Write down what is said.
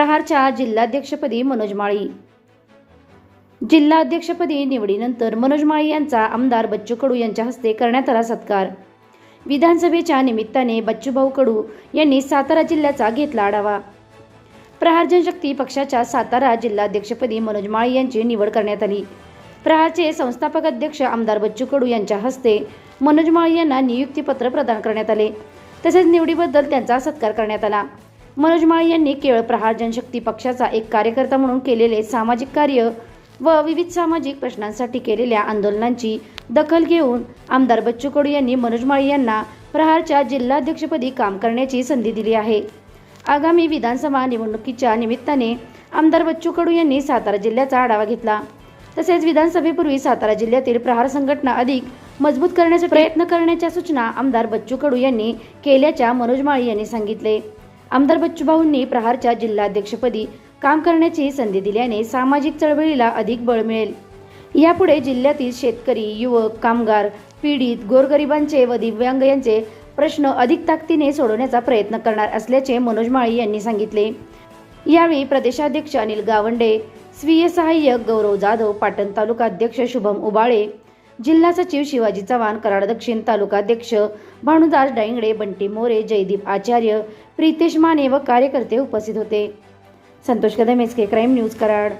प्रहारच्या जिल्हाध्यक्षपदी मनोज माळी. जिल्हाध्यक्षपदी निवडीनंतर मनोज माळी यांचा आमदार बच्चू कडू यांच्या हस्ते करण्यात आला सत्कार. विधानसभेच्या निमित्ताने बच्चूभाऊ कडू यांनी सातारा जिल्ह्याचा घेतला आढावा. प्रहार जनशक्ती पक्षाच्या सातारा जिल्हाध्यक्षपदी मनोज माळी यांची निवड करण्यात आली. प्रहारचे संस्थापक अध्यक्ष आमदार बच्चू कडू यांच्या हस्ते मनोज माळी यांना नियुक्तीपत्र प्रदान करण्यात आले. तसेच निवडीबद्दल त्यांचा सत्कार करण्यात आला. मनोज माळी यांनी केवळ प्रहार जनशक्ती पक्षाचा एक कार्यकर्ता म्हणून केलेले सामाजिक कार्य व विविध सामाजिक प्रश्नांसाठी केलेल्या आंदोलनांची दखल घेऊन आमदार बच्चू कडू यांनी मनोज माळी यांना प्रहारच्या जिल्हाध्यक्षपदी काम करण्याची संधी दिली आहे. आगामी विधानसभा निवडणुकीच्या निमित्ताने आमदार बच्चू कडू यांनी सातारा जिल्ह्याचा आढावा घेतला. तसेच विधानसभेपूर्वी सातारा जिल्ह्यातील प्रहार संघटना अधिक मजबूत करण्याचा प्रयत्न करण्याच्या सूचना आमदार बच्चू कडू यांनी केल्याच्या मनोज माळी यांनी सांगितले. आमदार बच्चूभाऊंनी प्रहारच्या जिल्हाध्यक्षपदी काम करण्याची संधी दिल्याने सामाजिक चळवळीला अधिक बळ मिळेल. यापुढे जिल्ह्यातील शेतकरी युवक कामगार पीडित गोरगरिबांचे व दिव्यांग यांचे प्रश्न अधिक ताकदीने सोडवण्याचा प्रयत्न करणार असल्याचे मनोज माळी यांनी सांगितले. यावेळी प्रदेशाध्यक्ष अनिल गावंडे स्वीय सहाय्यक गौरव जाधव पाटण तालुका अध्यक्ष शुभम उबाळे जिल्हा सचिव शिवाजी चव्हाण कराड दक्षिण तालुकाध्यक्ष भानुदास डाईंगडे बंटी मोरे जयदीप आचार्य प्रितेश माने व कार्यकर्ते उपस्थित होते. Santosh Kadam S K crime news Karad.